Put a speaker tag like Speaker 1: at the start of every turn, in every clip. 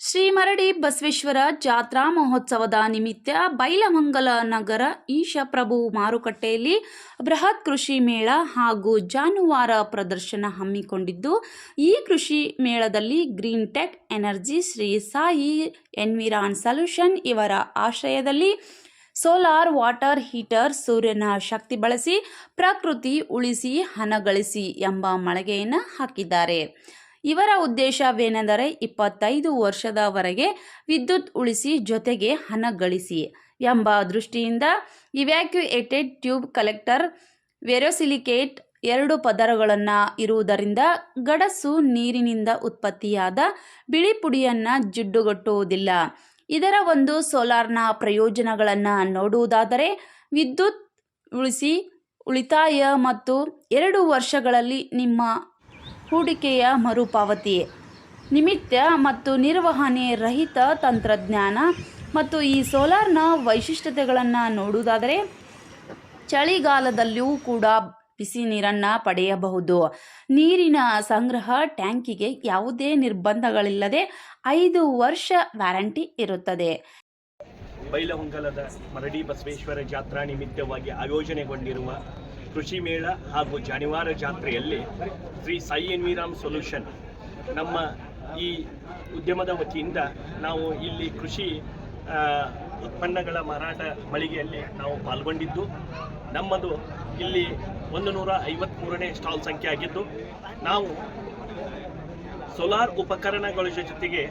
Speaker 1: ಶ್ರೀ ಮರಡಿ ಬಸವೇಶ್ವರ ಜಾತ್ರಾ ಮಹೋತ್ಸವದ ನಿಮಿತ್ತ ಬೈಲಮಂಗಲ ನಗರ ಈಶಪ್ರಭು ಮಾರುಕಟ್ಟೆಯಲ್ಲಿ ಬೃಹತ್ ಕೃಷಿ ಮೇಳ ಹಾಗೂ ಜಾನುವಾರ ಪ್ರದರ್ಶನ ಹಮ್ಮಿಕೊಂಡಿದ್ದು, ಈ ಕೃಷಿ ಮೇಳದಲ್ಲಿ green tech energy Shri Sai environ solution ಇವರ ಆಶ್ರಯದಲ್ಲಿ ಸೋಲಾರ್ ವಾಟರ್ ಹೀಟರ್ ಸೂರ್ಯನ ಶಕ್ತಿ ಬಳಸಿ ಪ್ರಕೃತಿ ಉಳಿಸಿ ಹಣಗಳಿಸಿ ಎಂಬ ಮಳಿಗೆಯನ್ನು ಹಾಕಿದ್ದಾರೆ. ಇವರ ಉದ್ದೇಶವೇನೆಂದರೆ ಇಪ್ಪತ್ತೈದು ವರ್ಷದವರೆಗೆ ವಿದ್ಯುತ್ ಉಳಿಸಿ ಜೊತೆಗೆ ಹಣ ಗಳಿಸಿ ಎಂಬ ದೃಷ್ಟಿಯಿಂದ ಇವ್ಯಾಕ್ಯುಯೇಟೆಡ್ ಟ್ಯೂಬ್ ಕಲೆಕ್ಟರ್ ವೆರೋಸಿಲಿಕೇಟ್ ಎರಡು ಪದರಗಳನ್ನು ಇರುವುದರಿಂದ ಗಡಸು ನೀರಿನಿಂದ ಉತ್ಪತ್ತಿಯಾದ ಬಿಳಿ ಪುಡಿಯನ್ನು ಜಿಡ್ಡುಗಟ್ಟುವುದಿಲ್ಲ. ಇದರ ಒಂದು ಸೋಲಾರ್ನ ಪ್ರಯೋಜನಗಳನ್ನು ನೋಡುವುದಾದರೆ ವಿದ್ಯುತ್ ಉಳಿಸಿ ಉಳಿತಾಯ ಮತ್ತು ಎರಡು ವರ್ಷಗಳಲ್ಲಿ ನಿಮ್ಮ ಹೂಡಿಕೆಯ ಮರುಪಾವತಿ ನಿಮಿತ್ತ ಮತ್ತು ನಿರ್ವಹಣೆ ರಹಿತ ತಂತ್ರಜ್ಞಾನ ಮತ್ತು ಈ ಸೋಲಾರ್ನ ವೈಶಿಷ್ಟ್ಯತೆಗಳನ್ನು ನೋಡುವುದಾದರೆ, ಚಳಿಗಾಲದಲ್ಲಿಯೂ ಕೂಡ ಬಿಸಿ ನೀರನ್ನು ಪಡೆಯಬಹುದು. ನೀರಿನ ಸಂಗ್ರಹ ಟ್ಯಾಂಕಿಗೆ ಯಾವುದೇ ನಿರ್ಬಂಧಗಳಿಲ್ಲದೆ ಐದು ವರ್ಷ ವ್ಯಾರಂಟಿ ಇರುತ್ತದೆ.
Speaker 2: ಬೈಲಹೊಂಗಲದ ಮರಡಿ ಬಸವೇಶ್ವರ ಜಾತ್ರಾ ನಿಮಿತ್ತವಾಗಿ ಆಯೋಜನೆಗೊಂಡಿರುವ ಕೃಷಿ ಮೇಳ ಹಾಗೂ ಜಾನುವಾರು ಜಾತ್ರೆಯಲ್ಲಿ ಶ್ರೀ ಸಾಯಿ ಎನ್ವಿರಾಮ್ ಸೊಲ್ಯೂಷನ್ ನಮ್ಮ ಈ ಉದ್ಯಮದ ವತಿಯಿಂದ ನಾವು ಇಲ್ಲಿ ಕೃಷಿ ಉತ್ಪನ್ನಗಳ ಮಾರಾಟ ಮಳಿಗೆಯಲ್ಲಿ ನಾವು ಪಾಲ್ಗೊಂಡಿದ್ದು. ನಮ್ಮದು ಇಲ್ಲಿ ಒಂದು ನೂರ ಐವತ್ತ್ಮೂರನೇ ಸ್ಟಾಲ್ ಸಂಖ್ಯೆ ಆಗಿದ್ದು, ನಾವು ಸೋಲಾರ್ ಉಪಕರಣಗಳ ಜೊತೆಗೆ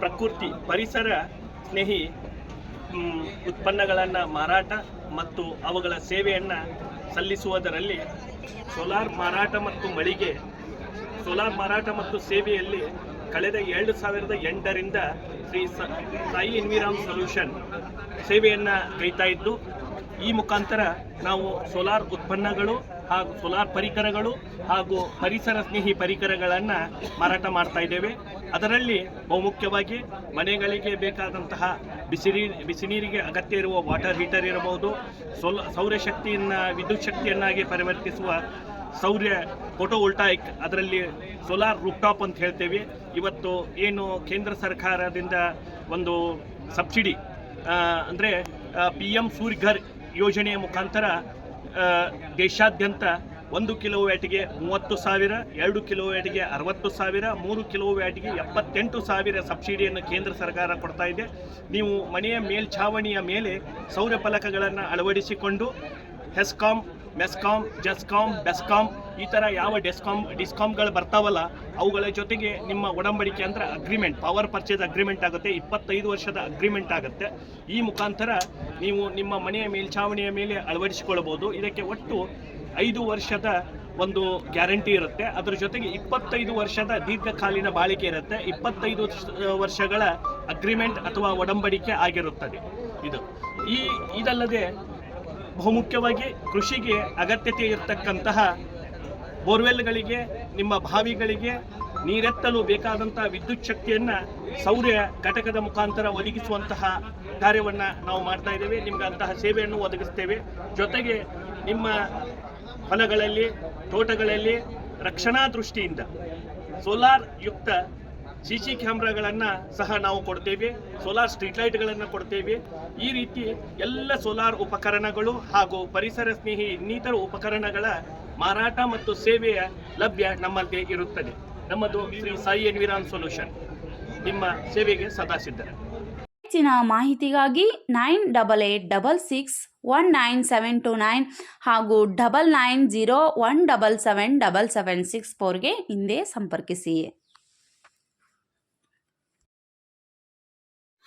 Speaker 2: ಪ್ರಕೃತಿ, ಪರಿಸರ ಸ್ನೇಹಿ ಉತ್ಪನ್ನಗಳನ್ನು ಮಾರಾಟ ಮತ್ತು ಅವುಗಳ ಸೇವೆಯನ್ನು ಸಲ್ಲಿಸುವುದರಲ್ಲಿ ಸೋಲಾರ್ ಮಾರಾಟ ಮತ್ತು ಮಳಿಗೆ, ಸೋಲಾರ್ ಮಾರಾಟ ಮತ್ತು ಸೇವೆಯಲ್ಲಿ ಕಳೆದ ಎರಡು ಸಾವಿರದ ಎಂಟರಿಂದ ಶ್ರೀ ಸಾಯಿ ಎನ್ವಿರಾಮ್ ಸೊಲ್ಯೂಷನ್ ಸೇವೆಯನ್ನು ಕೈತಾ ಇದ್ದು, ಈ ಮುಖಾಂತರ ನಾವು ಸೋಲಾರ್ ಉತ್ಪನ್ನಗಳು ಹಾಗೂ ಸೋಲಾರ್ ಪರಿಕರಗಳು ಹಾಗೂ ಪರಿಸರ ಸ್ನೇಹಿ ಪರಿಕರಗಳನ್ನು ಮಾರಾಟ ಮಾಡ್ತಾ ಇದ್ದೇವೆ. ಅದರಲ್ಲಿ ಬಹುಮುಖ್ಯವಾಗಿ ಮನೆಗಳಿಗೆ ಬೇಕಾದಂತಹ ಬಿಸಿ ಬಿಸಿ ನೀರಿಗೆ ಅಗತ್ಯ ಇರುವ ವಾಟರ್ ಹೀಟರ್ ಇರಬಹುದು, ಸೋಲ, ಸೌರಶಕ್ತಿಯನ್ನು, ವಿದ್ಯುತ್ ಶಕ್ತಿಯನ್ನಾಗಿ ಪರಿವರ್ತಿಸುವ ಸೌರ್ಯ ಫೋಟೋವೋಲ್ಟಾಯಿಕ್ ಅದರಲ್ಲಿ ಸೋಲಾರ್ ರೂಫ್ಟಾಪ್ ಅಂತ ಹೇಳ್ತೇವೆ. ಇವತ್ತು ಏನು ಕೇಂದ್ರ ಸರ್ಕಾರದಿಂದ ಒಂದು ಸಬ್ಸಿಡಿ ಅಂದರೆ ಪಿ ಎಂ ಸೂರ್ಯಘರ್ ಯೋಜನೆಯ ಮುಖಾಂತರ ದೇಶಾದ್ಯಂತ ಒಂದು ಕಿಲೋ ವ್ಯಾಟಿಗೆ ಮೂವತ್ತು ಸಾವಿರ, ಎರಡು ಕಿಲೋ ವ್ಯಾಟಿಗೆ ಅರವತ್ತು ಸಾವಿರ, ಮೂರು ಕಿಲೋ ವ್ಯಾಟ್ಗೆ ಎಪ್ಪತ್ತೆಂಟು ಸಾವಿರ ಸಬ್ಸಿಡಿಯನ್ನು ಕೇಂದ್ರ ಸರ್ಕಾರ ಕೊಡ್ತಾ ಇದೆ. ನೀವು ಮನೆಯ ಮೇಲ್ಛಾವಣಿಯ ಮೇಲೆ ಸೌರ ಫಲಕಗಳನ್ನು ಅಳವಡಿಸಿಕೊಂಡು ಹೆಸ್ಕಾಂ ಮೆಸ್ಕಾಂ ಜೆಸ್ಕಾಂ ಬೆಸ್ಕಾಂ ಈ ಥರ ಯಾವ ಡೆಸ್ಕಾಂ ಡಿಸ್ಕಾಮ್ಗಳು ಬರ್ತಾವಲ್ಲ, ಅವುಗಳ ಜೊತೆಗೆ ನಿಮ್ಮ ಒಡಂಬಡಿಕೆ ಅಂದರೆ ಅಗ್ರಿಮೆಂಟ್ ಪವರ್ ಪರ್ಚೇಸ್ ಅಗ್ರಿಮೆಂಟ್ ಆಗುತ್ತೆ, ಇಪ್ಪತ್ತೈದು ವರ್ಷದ ಅಗ್ರಿಮೆಂಟ್ ಆಗುತ್ತೆ. ಈ ಮುಖಾಂತರ ನೀವು ನಿಮ್ಮ ಮನೆಯ ಮೇಲ್ಛಾವಣಿಯ ಮೇಲೆ ಅಳವಡಿಸಿಕೊಳ್ಳಬಹುದು. ಇದಕ್ಕೆ ಒಟ್ಟು ಐದು ವರ್ಷದ ಒಂದು ಗ್ಯಾರಂಟಿ ಇರುತ್ತೆ. ಅದರ ಜೊತೆಗೆ ಇಪ್ಪತ್ತೈದು ವರ್ಷದ ದೀರ್ಘಕಾಲೀನ ಬಾಳಿಕೆ ಇರುತ್ತೆ. ಇಪ್ಪತ್ತೈದು ವರ್ಷಗಳ ಅಗ್ರಿಮೆಂಟ್ ಅಥವಾ ಒಡಂಬಡಿಕೆ ಆಗಿರುತ್ತದೆ. ಇದು. ಈ, ಇದಲ್ಲದೆ ಬಹುಮುಖ್ಯವಾಗಿ ಕೃಷಿಗೆ ಅಗತ್ಯತೆ ಇರತಕ್ಕಂತಹ ಬೋರ್ವೆಲ್ಗಳಿಗೆ, ನಿಮ್ಮ ಬಾವಿಗಳಿಗೆ ನೀರೆತ್ತಲು ಬೇಕಾದಂತಹ ವಿದ್ಯುತ್ ಶಕ್ತಿಯನ್ನು ಸೌರ್ಯ ಘಟಕದ ಮುಖಾಂತರ ಒದಗಿಸುವಂತಹ ಕಾರ್ಯವನ್ನು ನಾವು ಮಾಡ್ತಾ ಇದ್ದೇವೆ. ನಿಮ್ಗೆ ಅಂತಹ ಸೇವೆಯನ್ನು ಒದಗಿಸ್ತೇವೆ. ಜೊತೆಗೆ ನಿಮ್ಮ ಹೊಲಗಳಲ್ಲಿ, ತೋಟಗಳಲ್ಲಿ ರಕ್ಷಣಾ ದೃಷ್ಟಿಯಿಂದ ಸೋಲಾರ್ ಯುಕ್ತ ಸಿ ಸಿ ಕ್ಯಾಮ್ರಾಗಳನ್ನು ಸಹ ನಾವು ಕೊಡ್ತೇವೆ ಸೋಲಾರ್ ಸ್ಟ್ರೀಟ್ ಲೈಟ್ಗಳನ್ನು ಕೊಡ್ತೇವೆ. ಈ ರೀತಿ ಎಲ್ಲ ಸೋಲಾರ್ ಉಪಕರಣಗಳು ಹಾಗೂ ಪರಿಸರ ಸ್ನೇಹಿ ಇನ್ನಿತರ ಉಪಕರಣಗಳ ಮಾರಾಟ ಮತ್ತು ಸೇವೆಯ ಲಭ್ಯ ನಮ್ಮಲ್ಲಿ ಇರುತ್ತದೆ. ನಮ್ಮದು ಶ್ರೀ ಸಾಯಿ ಎನ್ವಿರಾನ್ ಸೊಲ್ಯೂಷನ್. ನಿಮ್ಮ ಸೇವೆಗೆ ಸದಾ ಸಿದ್ಧ
Speaker 1: ಹೆಚ್ಚಿನ ಮಾಹಿತಿಗಾಗಿ nine double eight double six one nine seven two nine ಹಾಗೂ double nine zero one double seven double seven six ಫೋರ್ಗೆ ಹಿಂದೆ ಸಂಪರ್ಕಿಸಿ.